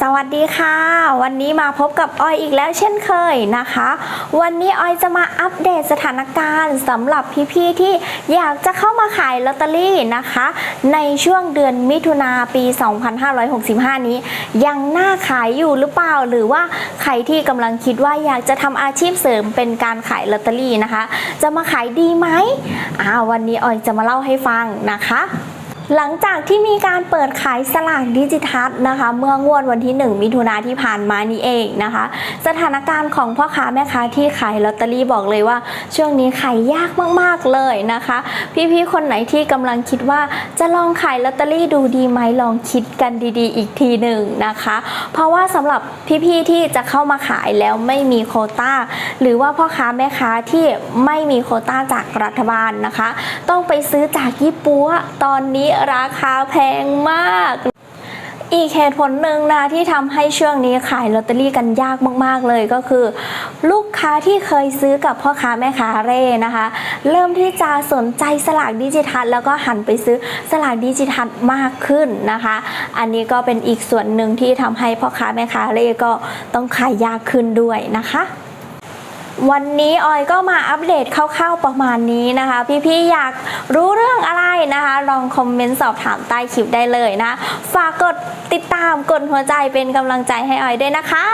สวัสดีค่ะ วันนี้มาพบกับออยอีกแล้วเช่นเคยนะคะ วันนี้ออยจะมาอัปเดตสถานการณ์สำหรับพี่ๆที่อยากจะเข้ามาขายลอตเตอรี่นะคะ ในช่วงเดือนมิถุนาปี 2565 นี้ ยังน่าขายอยู่หรือเปล่า หรือว่าใครที่กำลังคิดว่าอยากจะทำอาชีพเสริมเป็นการขายลอตเตอรี่นะคะ จะมาขายดีไหมอ่าวันนี้ออยจะมาเล่าให้ฟังนะคะ หลังจากที่มีการเปิดขายสลากดิจิทัลนะคะ เมื่องวดวันที่ 1 มิถุนาที่ผ่านมานี่เองนะคะ สถานการณ์ของพ่อค้าแม่ค้าที่ขายลอตเตอรี่บอกเลยว่า ช่วงนี้ขายยากมากๆเลยนะคะ พี่ๆคนไหนที่กำลังคิดว่าจะลองขายลอตเตอรี่ดูดีไหมลองคิดกันดีๆ อีกทีหนึ่งนะคะ เพราะว่าสำหรับพี่ๆที่จะเข้ามาขายแล้วไม่มีโควต้า หรือว่าพ่อค้าแม่ค้าที่ไม่มีโคต้าจากรัฐบาลนะคะ ต้องไปซื้อจากยี่ปัวตอนนี้ราคาแพงมาก อีกเหตุผลหนึ่งนะที่ทำให้ช่วงนี้ขายลอตเตอรี่กันยากมาก ๆ เลยก็คือ ลูกค้าที่เคยซื้อกับพ่อค้าแม่ค้าเร่นะคะ เริ่มที่จะสนใจสลากดิจิทัล แล้วก็หันไปซื้อสลากดิจิทัลมากขึ้นนะคะ อันนี้ก็เป็นอีกส่วนหนึ่งที่ทำให้พ่อค้าแม่ค้าเร่ก็ต้องขายยากขึ้นด้วยนะคะ วันนี้ออยก็มาอัปเดตคร่าวๆประมาณนี้นะคะ พี่ๆอยากรู้เรื่องอะไรนะคะ ลองคอมเมนต์สอบถามใต้คลิปได้เลยนะ ฝากกดติดตามกดหัวใจเป็นกำลังใจให้ออยด้วยนะคะ